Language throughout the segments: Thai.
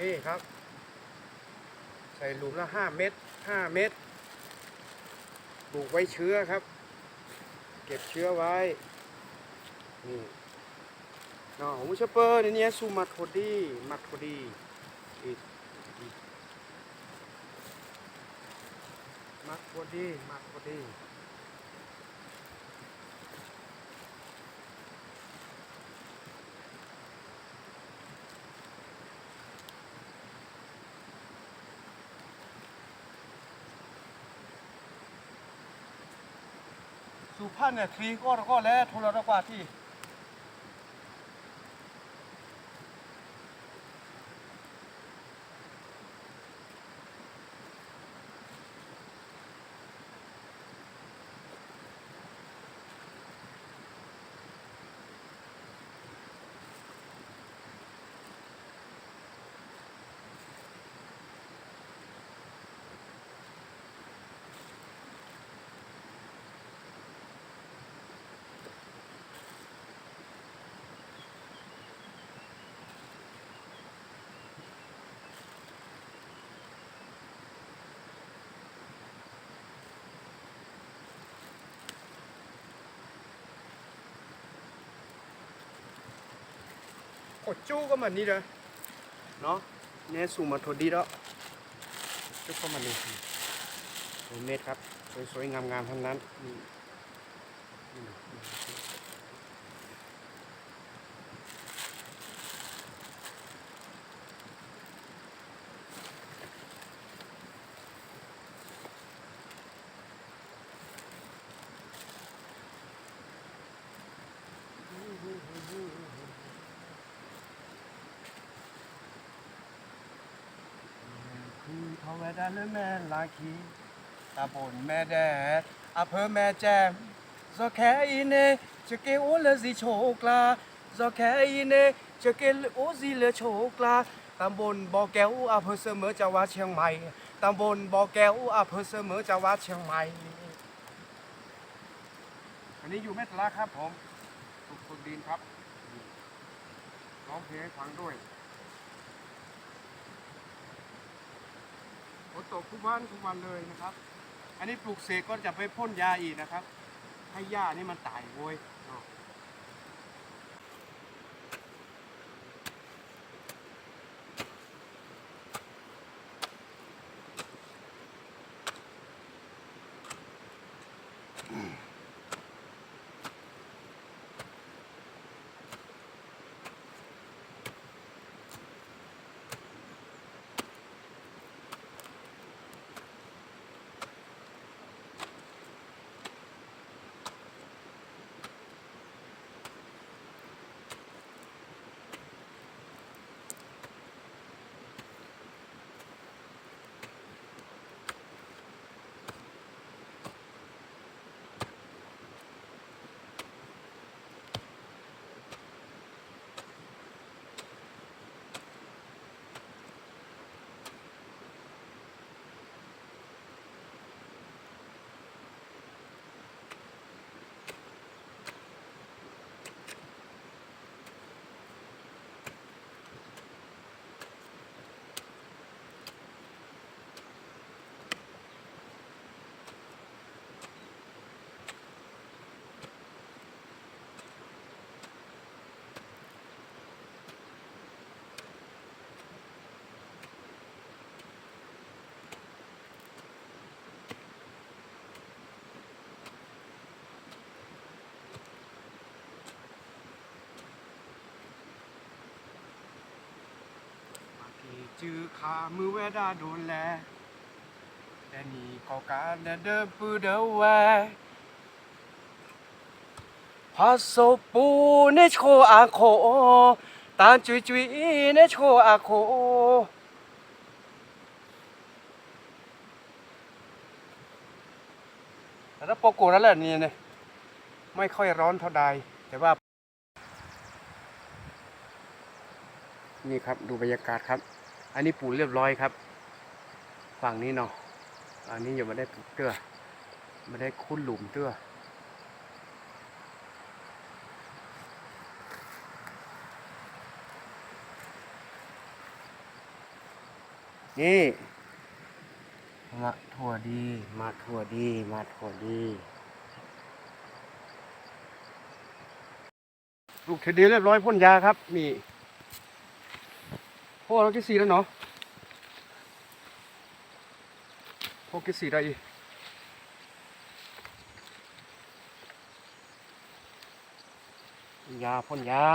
นี่ครับ ใส่หลุมละห้าเม็ดห้าเม็ดปลูกไว้เชื้อครับ เก็บเชื้อไว้ นี่นาะผมจะเปิดในนี้ซูมัดโคดีมัดโคดีอีกอีกมัดโคดีมัดโคดี สุพรรณเนี่ยทรีก็ก็แล้วทุรกว่าที่ อ้จู้ก็มันนี่เลยเนาะเนี่ยสูงมาทดดีแล้วจู้ก็มันนี่โอ้เม็ดครับ สวยๆงามๆทั้งนั้น Havadalı melaki Tabon medet Apı mecem Zoke ine Çıkı ola zi çokla Zoke ine Çıkı o zi ละโฉกลาตำบลบ่อแก้วอำเภอเสมอจังหวัดเชียงใหม่ ตำบลบ่อแก้วอำเภอเสมอจังหวัดเชียงใหม่อันนี้อยู่แม่ตลาครับผมสุขสุดดินครับร้องเพลงฟังด้วย นตกทุกวันทุกวันเลยนะครับ อันนี้ปลูกเสกก็จะไปพ่นยาอีกนะครับ ให้หญ้านี่มันตายโวย จือขามือแวดาดนแลแต่นี่ก็การเดินปืเดอแวพาโซปูในโชอาโคตามจุยจุยในโชอาโคแต่ถ้าโปโกนั่นแหละนี่เนี่ยไม่ค่อยร้อนเท่าใดแต่ว่า นี่ครับดูบรรยากาศครับ อันนี้ปูเรียบร้อยครับ ฝั่งนี้เนาะอันนี้ยังไม่ได้ปลูกเตื้อไม่ได้คุ้นหลุมเตื้อนี่มะถั่วดีมะถั่วดีมะถั่วดี ลูกเทดีเรียบร้อยพ่นยาครับ นี่ พ่อเราที่สี่แล้วเนาะพ่อที่สี่ได้อีกยาพ่นยา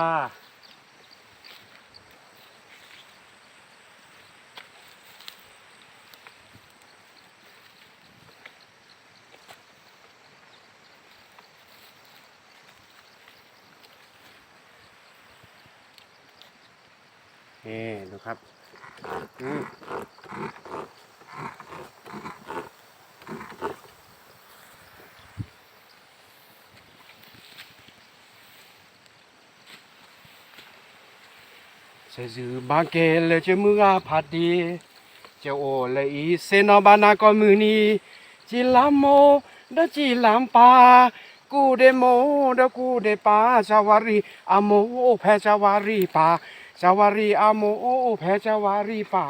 นี่ดูครับอืมเสจือบางเกลเจมืออาพัดดีเจ้าโอเลยอีเซนอบานาก็มือนีจิลามโมดจิลามปากูเดโมดกูเดปาชาวารีอโมแพชาวารีปา จาวารีอาโมโอแพจาวารีป่า